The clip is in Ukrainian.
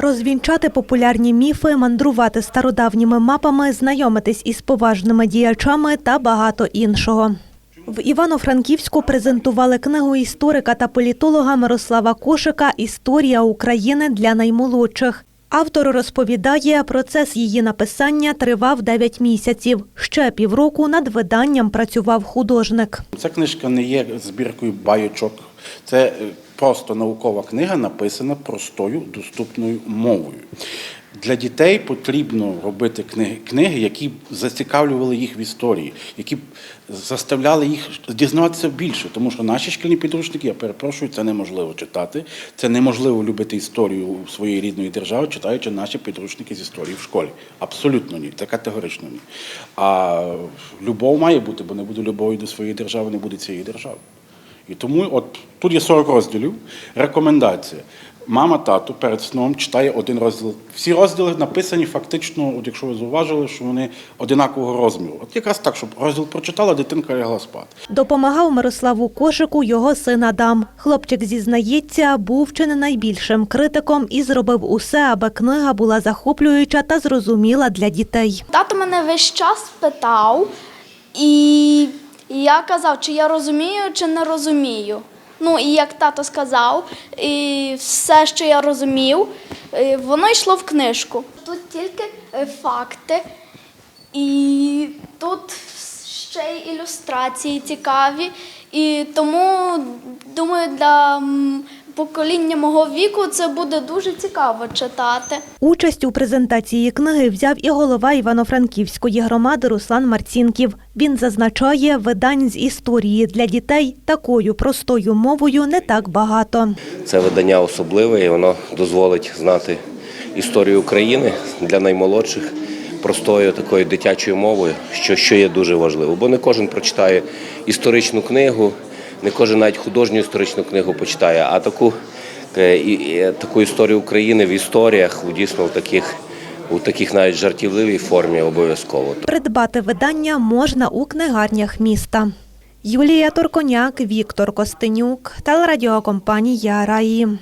Розвінчати популярні міфи, мандрувати стародавніми мапами, знайомитись із поважними діячами та багато іншого. В Івано-Франківську презентували книгу історика та політолога Мирослава Кошика Історія України для наймолодших. Автор розповідає, процес її написання тривав 9 місяців. Ще півроку над виданням працював художник. Ця книжка не є збіркою байочок. Це е, просто наукова книга, написана простою доступною мовою. Для дітей потрібно робити книги, книги, які б зацікавлювали їх в історії, які б заставляли їх дізнаватися більше, тому що наші шкільні підручники, я перепрошую, це неможливо читати. Це неможливо любити історію своєї рідної держави, читаючи наші підручники з історії в школі. Абсолютно ні, це категорично ні. А любов має бути, бо не буде любові до своєї держави, не буде цієї держави. І тому от тут є 40 розділів. Рекомендація. Мама, тато перед сном читає один розділ. Всі розділи написані фактично, от якщо ви зауважили, що вони одинакового розміру. От якраз так, щоб розділ прочитала, дитинка лягла спати. Допомагав Мирославу Кошику його син Адам. Хлопчик зізнається, був чи не найбільшим критиком і зробив усе, аби книга була захоплююча та зрозуміла для дітей. Тато мене весь час питав, і я казав, чи я розумію, чи не розумію. Ну, і як тато сказав, і все, що я розумів, е, воно йшло в книжку. Тут тільки е, факти, і тут ще й ілюстрації цікаві. І тому, думаю, для покоління мого віку це буде дуже цікаво читати. Участь у презентації книги взяв і голова Івано-Франківської громади Руслан Марцінків. Він зазначає, видань з історії для дітей такою простою мовою не так багато. Це видання особливе, і воно дозволить знати історію України для наймолодших простою такою дитячою мовою, що, що є дуже важливо. Бо не кожен прочитає історичну книгу, не кожен навіть художню історичну книгу почитає, а таку, е, і- і таку історію України в історіях, у дійсно в таких, у таких навіть жартівливій формі обов'язково. Придбати видання можна у книгарнях міста. Юлія Торконяк, Віктор Костенюк, телерадіокомпанія Раї.